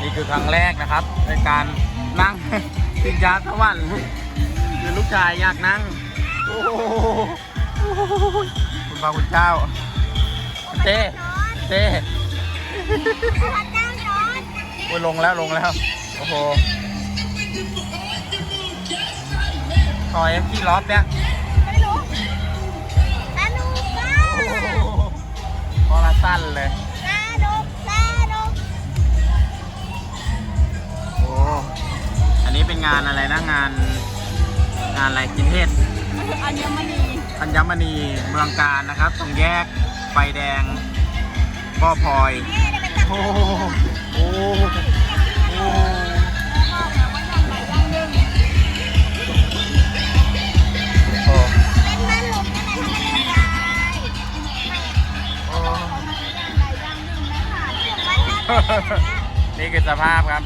นี่คือครั้งแรกนะครับ ในการนั่งปิญญาสวรรค์คือลูกชายอยากนั่ง โอ้โหคุณพระคุณเจ้า เต้เต้โอ้ยลงแล้วลงแล้ว โอ้โหต่อยกี่รอบเนี่ย สั้นเลยสนุกสนุกโอ้อันนี้เป็นงานอะไรนะงาน งานอะไรกินเทศอัญมณีอัญมณีเมืองการนะครับ ตรงแยกไฟแดงบ่อพลอยนี่เดี๋ยวไปจับโอ้ นี่คือสภาพครับ